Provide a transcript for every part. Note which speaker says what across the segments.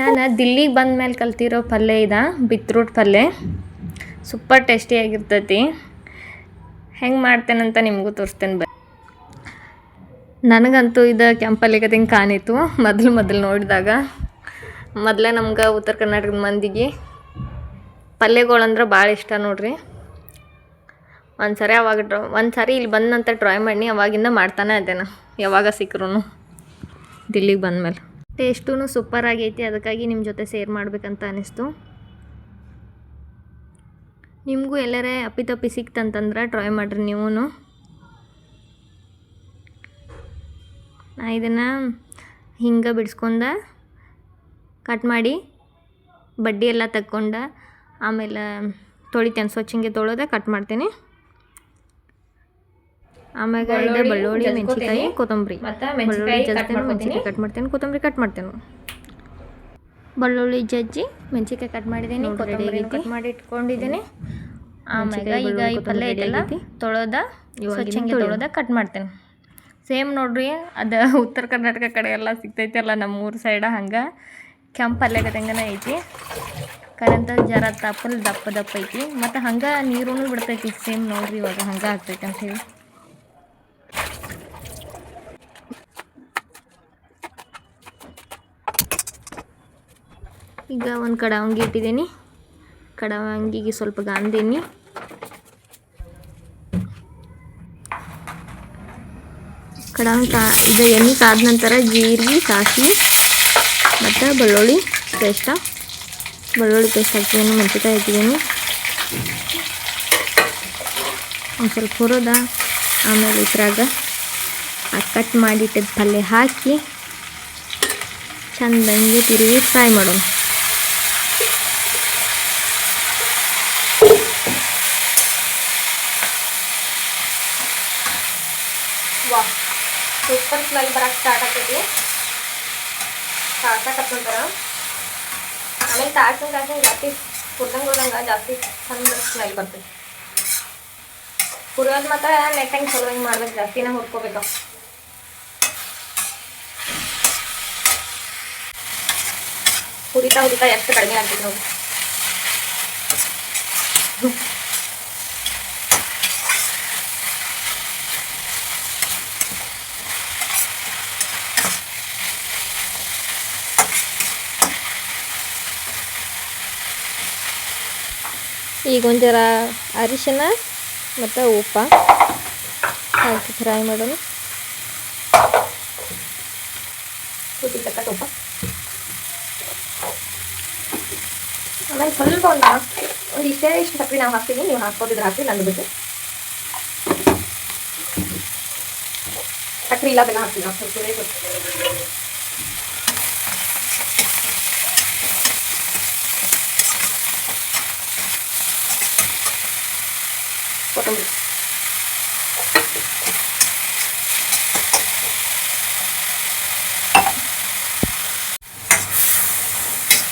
Speaker 1: ನಾನು ದಿಲ್ಲಿಗೆ ಬಂದ ಮೇಲೆ ಕಲ್ತಿರೋ ಪಲ್ಯ ಇದ ಬಿತ್ರೂಟ್ ಪಲ್ಯ ಸೂಪರ್ ಟೇಸ್ಟಿಯಾಗಿರ್ತೈತಿ ಹೆಂಗೆ ಮಾಡ್ತೇನಂತ ನಿಮಗೂ ತೋರಿಸ್ತೇನೆ ಬ ನನಗಂತೂ ಇದು ಕೆಂಪಲ್ಲಿಗದಿಂಗೆ ಕಾಣಿತು ಮೊದಲು ಮೊದಲು ನೋಡಿದಾಗ. ಮೊದಲೇ ನಮ್ಗೆ ಉತ್ತರ ಕರ್ನಾಟಕದ ಮಂದಿಗೆ ಪಲ್ಯಗಳಂದ್ರೆ ಭಾಳ ಇಷ್ಟ ನೋಡ್ರಿ. ಒಂದು ಸರಿ ಅವಾಗ ಡ್ರಾ ಒಂದು ಸಾರಿ ಇಲ್ಲಿ ಬಂದ ನಂತರ ಟ್ರೈ ಮಾಡಿ, ಅವಾಗಿಂದ ಮಾಡ್ತಾನೆ ಅದೇನ ಯಾವಾಗ ಸಿಕ್ಕರೂ ದಿಲ್ಲಿಗೆ ಬಂದಮೇಲೆ. ಟೇಸ್ಟೂ ಸೂಪರ್ ಆಗೈತಿ ಅದಕ್ಕಾಗಿ ನಿಮ್ಮ ಜೊತೆ ಸೇರ್ ಮಾಡಬೇಕಂತ ಅನಿಸ್ತು. ನಿಮಗೂ ಎಲ್ಲರೇ ಅಪ್ಪಿತಪ್ಪಿ ಸಿಕ್ತಂತಂದ್ರೆ ಟ್ರೈ ಮಾಡಿರಿ ನೀವು ನಾ ಇದನ್ನು ಹಿಂಗೆ ಬಿಡಿಸ್ಕೊಂಡ ಕಟ್ ಮಾಡಿ, ಬಡ್ಡಿ ಎಲ್ಲ ತಕ್ಕೊಂಡ, ಆಮೇಲೆ ತೊಳಿತೇನೆ ಸ್ವಚ್ಛಂಗೆ ತೊಳೆದ ಕಟ್ ಮಾಡ್ತೇನೆ. ಆಮ್ಯಾಗ ಇದು ಬೆಳ್ಳುಳ್ಳಿ ಮೆಣಸಿನ್ಕಾಯಿ ಕೊತ್ತಂಬರಿ. ಬೆಳ್ಳುಳ್ಳಿ
Speaker 2: ಮೆಣಸಿನ್ಕಾಯಿ ಕಟ್
Speaker 1: ಜಜ್ತೇನೆ ಮೆಣಸಿನ್ಕಾಯಿ ಕಟ್ ಮಾಡ್ತೇನೆ ಕೊತ್ತಂಬರಿ ಕಟ್ ಮಾಡ್ತೇನೆ. ಬೆಳ್ಳುಳ್ಳಿ ಜಜ್ಜಿ ಮೆಣಸಿನ್ಕಾಯಿ ಕಟ್ ಮಾಡಿದ್ದೀನಿ ಕೊತ್ತಂಬರಿ ಕಟ್ ಮಾಡಿ ಇಟ್ಕೊಂಡಿದ್ದೀನಿ
Speaker 2: ಆಮ್ಯಾಗ
Speaker 1: ಈಗ ಈ ಪಲ್ಯ
Speaker 2: ಇದೆಲ್ಲ
Speaker 1: ತೊಳೆದ ಸ್ವಚ್ಛಂಗೆ ತೊಳೆದ. ಕಟ್ ಮಾಡ್ತೇನೆ. ಸೇಮ್ ನೋಡ್ರಿ ಅದು ಉತ್ತರ ಕರ್ನಾಟಕ ಕಡೆ ಎಲ್ಲ ಸಿಗ್ತೈತಿ ಅಲ್ಲ ನಮ್ಮ ಊರು ಸೈಡ ಹಂಗೆ. ಕೆಂಪು ಪಲ್ಯ ಕಟ್ಟಂಗನ ಐತಿ. ಕರೆಂತ ಜರ ತಪ್ಪಲ್ಲಿ ದಪ್ಪ ದಪ್ಪ ಐತಿ. ಮತ್ತು ಹಂಗೆ ನೀರುನು ಬಿಡ್ತೈತಿ ಸೇಮ್ ನೋಡ್ರಿ ಇವಾಗ ಹಂಗೆ ಆಗ್ತೈತೆ ಅಂತ ಹೇಳಿ. ಈಗ ಒಂದು ಕಡವಂಗಿ ಇಟ್ಟಿದ್ದೀನಿ. ಕಡವಂಗಿಗೆ ಸ್ವಲ್ಪ ಗಾಂದೀನಿ ಕಡವಂಗಿ ಕಾ ಇದು ಎಣ್ಣೆ ಕಾದ ನಂತರ ಜೀರಿಗೆ ಸಾಸಿವೆ ಮತ್ತು ಬೆಳ್ಳುಳ್ಳಿ ಪೇಸ್ಟ. ಬೆಳ್ಳುಳ್ಳಿ ಪೇಸ್ಟ್ ಹಾಕ್ತಿದ್ದೀನಿ ಮೆಣಸಿಕಾಯಿ ಹಾಕಿದ್ದೀನಿ ಒಂದು ಸ್ವಲ್ಪ ಹುರಿದ, ಆಮೇಲೆ ಇದ್ರಾಗ ಕಟ್ ಮಾಡಿಟ್ಟಿದ್ದ ಪಲ್ಯ ಹಾಕಿ ಚಂದಂಗೆ ತಿರುಗಿ ಫ್ರೈ ಮಾಡೋಣ.
Speaker 2: ಸೂಪರ್ ಸ್ಮೆಲ್ ಬರಕ್ಕೆ ಸ್ಟಾರ್ಟ್ ಆಗ್ತೈತಿ ಸಾಕಾಕತ್ತಂತಾರ ಆಮೇಲೆ ತಾಸನ್ ತಾಸನ್ ಜಾಸ್ತಿ ಹುರ್ದಂಗೆ ಹುರ್ದಂಗೆ ಜಾಸ್ತಿ ಚಂದ ಸ್ಮೆಲ್ ಬರ್ತೈತಿ ಹುರಿಯೋದು ಮಾತ್ರ ನೆಟ್ಟಂಗೆ ಚಲೋ ಹಿಂಗೆ ಮಾಡ್ಬೇಕು ಜಾಸ್ತಿನ ಹುರ್ಕೋಬೇಕು ಹುರಿತಾ ಹುರಿತಾ ಎಷ್ಟು ಕಡಿಮೆ ಆಗ್ತೈತಿ ನೋಡಿ
Speaker 1: ಈಗ ಒಂದು ಜರ ಅರಿಶಿನ ಮತ್ತು ಉಪ್ಪ. ಹಾಕಿ ಫ್ರೈ ಮಾಡೋಣ.
Speaker 2: ತುಪ್ಪ ಆಮೇಲೆ ಸ್ವಲ್ಪ ಒಂದು ಒಂದು ಇಷ್ಟೇ ಇಷ್ಟು ಸಕ್ಕರೆ ನಾವು ಹಾಕ್ತೀವಿ ನೀವು ಹಾಕ್ಬೋದಿದ್ರೆ ಹಾಕಿ ನಂದು ಬಿಟ್ಟು. ಸಕ್ಕರೆ ಇಲ್ಲ ಬೆಲ್ಲ ಹಾಕ್ತೀವಿ ಸ್ವಲ್ಪ ಕೊತ್ತಂಬರಿ.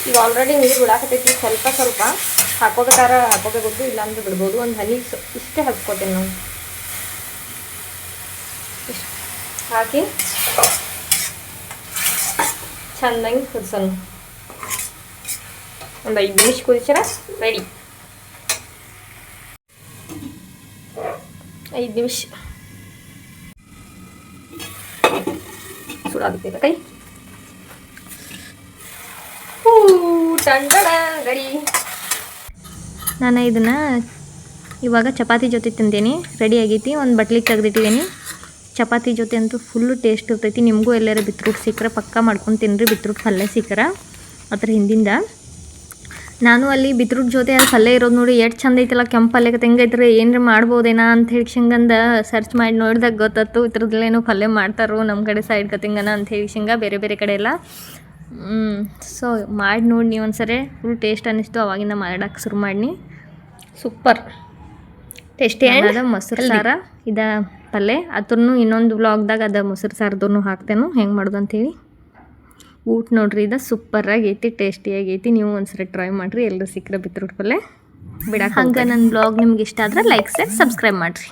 Speaker 2: ಈಗ ಆಲ್ರೆಡಿ ನೀರು ಬಿಡಾಕತ್ತೈತಿ ಸ್ವಲ್ಪ ಸ್ವಲ್ಪ ಹಾಕೋಬೇಕಾರ ಹಾಕೋಬೇಕು ಇಲ್ಲಾಂದ್ರೆ ಬಿಡ್ಬೋದು. ಒಂದು ಹನಿ ಇಷ್ಟೇ ಹಾಕ್ಕೋತೇನೆ ನಾವು ಇಷ್ಟು ಹಾಕಿ ಚಂದಂಗೆ ಕುದಿಸೋಣ ಒಂದು ಐದು ನಿಮಿಷ ಕುದಿಸ್ಯಾರ ರೆಡಿ ಐದು ನಿಮಿಷ. ಸುಡಾಗುತ್ತೆ ಕೈ. ರೆಡಿ.
Speaker 1: ನಾನು ಇದನ್ನು ಇವಾಗ ಚಪಾತಿ ಜೊತೆ ತಿಂತೀನಿ. ರೆಡಿ ಆಗೈತಿ. ಒಂದು ಬಟ್ಲಿಗೆ ತೆಗೆದಿಟ್ಟಿದ್ದೀನಿ. ಚಪಾತಿ ಜೊತೆ ಅಂತೂ ಫುಲ್ಲು ಟೇಸ್ಟ್ ಇರ್ತೈತಿ. ನಿಮಗೂ ಎಲ್ಲರೂ ಬಿತ್ರುಟ್ ಸಿಕ್ಕರೆ ಪಕ್ಕ ಮಾಡ್ಕೊಂಡು ತಿನ್ನಿರಿ ಬಿತ್ರುಟ್ ಪಲ್ಯ ಸಿಕ್ಕರೆ ಅದ್ರ ಹಿಂದಿಂದ ನಾನು ಅಲ್ಲಿ ಬಿತ್ರುಟ್ ಜೊತೆ ಅಲ್ಲಿ ಪಲ್ಯ ಇರೋದು ನೋಡಿ ಎಷ್ಟು ಚಂದ ಐತಲ್ಲ ಕೆಂಪು ಪಲ್ಯ ತೆಂಗೈತ್ರಿ ಏನರ ಮಾಡ್ಬೋದೇನಾ ಅಂತ ಹೇಳಿ ಶಿಂಗಂದ ಸರ್ಚ್ ಮಾಡಿ ನೋಡಿದಾಗ ಗೊತ್ತಾಯ್ತು ಇದ್ರದ್ದೇನೋ ಪಲ್ಯ ಮಾಡ್ತಾರೋ ನಮ್ಮ ಕಡೆ ಸೈಡ್ ಕತಿಂಗನ ಅಂತ ಹೇಳಿ ಶಿಂಗ ಬೇರೆ ಬೇರೆ ಕಡೆ ಎಲ್ಲ. ಸೊ ಮಾಡಿ ನೋಡಿ ನೀವು ಒಂದ್ಸರಿ ಫುಲ್ ಟೇಸ್ಟ್ ಅನ್ನಿಸ್ತು ಅವಾಗಿಂದ ಮಾಡಕ್ಕೆ ಶುರು ಮಾಡಿ ಸೂಪರ್ ಟೇಸ್ಟಿ ಅದ ಮೊಸರು ಸಾರ ಇದ ಪಲ್ಯ ಅದ್ರೂ ಇನ್ನೊಂದು ಬ್ಲಾಗ್ದಾಗ ಅದ ಮೊಸರು ಸಾರದೂ ಹಾಕ್ತೇನು ಹೆಂಗೆ ಮಾಡೋದು ಅಂತೇಳಿ ಊಟ ನೋಡ್ರಿ ಇದು ಸೂಪರಾಗಿ ಐತಿ ಟೇಸ್ಟಿಯಾಗಿ ಐತಿ. ನೀವು ಒಂದ್ಸರಿ ಟ್ರೈ ಮಾಡಿರಿ ಎಲ್ಲರೂ ಸಿಕ್ಕರೆ ಬಿತ್ತರೋಟ್ ಪಲ್ಯ ಬಿಡಕ್ಕೆ ಹಂಗೆ ನನ್ನ ಬ್ಲಾಗ್ ನಿಮ್ಗೆ ಇಷ್ಟ ಆದ್ರೆ ಲೈಕ್ ಸಬ್ಸ್ಕ್ರೈಬ್ ಮಾಡಿರಿ.